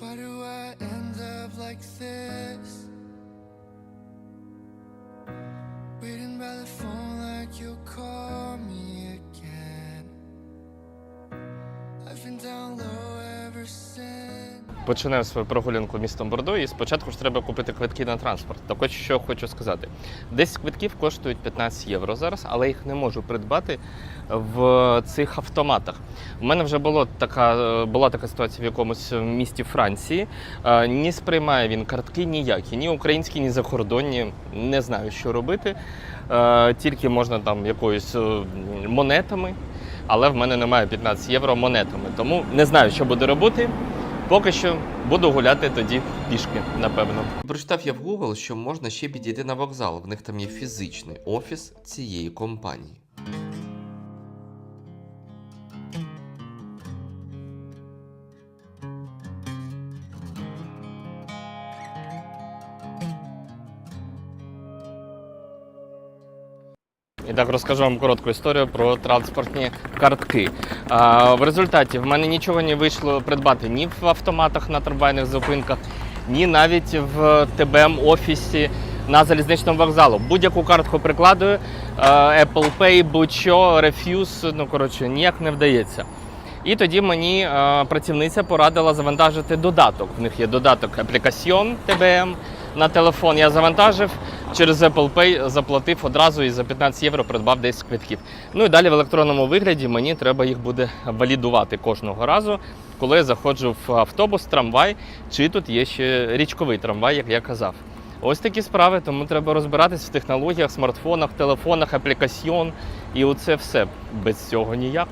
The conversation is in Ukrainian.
Why do I end up like this? Waiting by the phone like you'll call me again. I've been down low ever since. Починаємо свою прогулянку містом Бордо, і спочатку ж треба купити квитки на транспорт. Так ось що хочу сказати. Десь квитків коштують 15 євро зараз, але їх не можу придбати в цих автоматах. У мене вже було така, була така ситуація в якомусь місті Франції. Е, Не сприймає він картки ніякі, ні українські, ні закордонні. Не знаю, що робити. Е, Тільки можна там якоюсь е, монетами, але в мене немає 15 євро монетами. Тому не знаю, що буду робити. Поки що буду гуляти тоді пішки, напевно. Прочитав я в Google, що можна ще підійти на вокзал. В них там є фізичний офіс цієї компанії. І так розкажу вам коротку історію про транспортні картки. А, в результаті в мене нічого не вийшло придбати ні в автоматах на трамвайних зупинках, ні навіть в ТБМ офісі на залізничному вокзалу. Будь-яку картку прикладую, Apple Pay, будь-що, Refuse, ну коротше, ніяк не вдається. І тоді мені е, працівниця порадила завантажити додаток. В них є додаток Application TBM на телефон. Я завантажив через Apple Pay, заплатив одразу і за 15 євро придбав 10 квитків. Ну і далі в електронному вигляді мені треба їх буде валідувати кожного разу, коли я заходжу в автобус, трамвай, чи тут є ще річковий трамвай, як я казав. Ось такі справи, тому треба розбиратись в технологіях, смартфонах, телефонах, аплікаціон і оце все. Без цього ніяк.